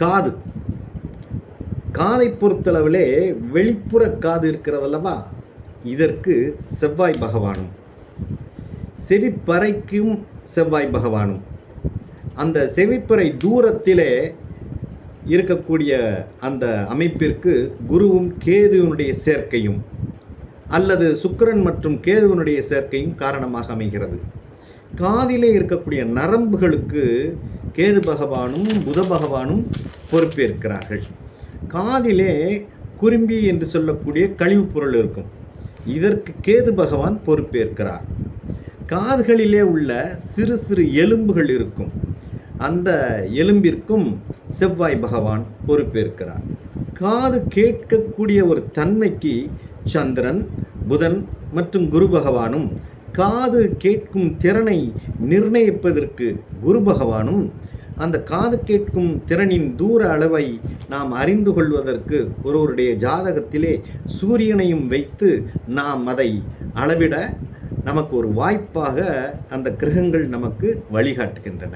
காது. காதை பொறுத்தளவிலே வெளிப்புற காது இருக்கிறதல்லவா? இதற்கு செவ்வாய் பகவானும் செவிப்பறைக்கும் செவ்வாய் பகவானும். அந்த செவிப்பறை தூரத்திலே இருக்கக்கூடிய அந்த அமைப்பிற்கு குருவும் கேதுவினுடைய சேர்க்கையும் அல்லது சுக்கிரன் மற்றும் கேதுவனுடைய சேர்க்கையும் காரணமாக அமைகிறது. காதிலே இருக்கக்கூடிய நரம்புகளுக்கு கேது பகவானும் புத பகவானும் பொறுப்பேற்கிறார்கள். காதிலே குரும்பி என்று சொல்லக்கூடிய கழிவுப் பொருள் இருக்கும். இதற்கு கேது பகவான் பொறுப்பேற்கிறார். காதுகளிலே உள்ள சிறு சிறு எலும்புகள் இருக்கும். அந்த எலும்பிற்கும் செவ்வாய் பகவான் பொறுப்பேற்கிறார். காது கேட்கக்கூடிய ஒரு தன்மைக்கு சந்திரன் புதன் மற்றும் குரு பகவானும் காது கேட்கும் திறனை நிர்ணயிப்பதற்கு குரு பகவானும் அந்த காது கேட்கும் திறனின் தூர அளவை நாம் அறிந்து கொள்வதற்கு ஒருவருடைய ஜாதகத்திலே சூரியனையும் வைத்து நாம் அதை அளவிட நமக்கு ஒரு வாய்ப்பாக அந்த கிரகங்கள் நமக்கு வழிகாட்டுகின்றன.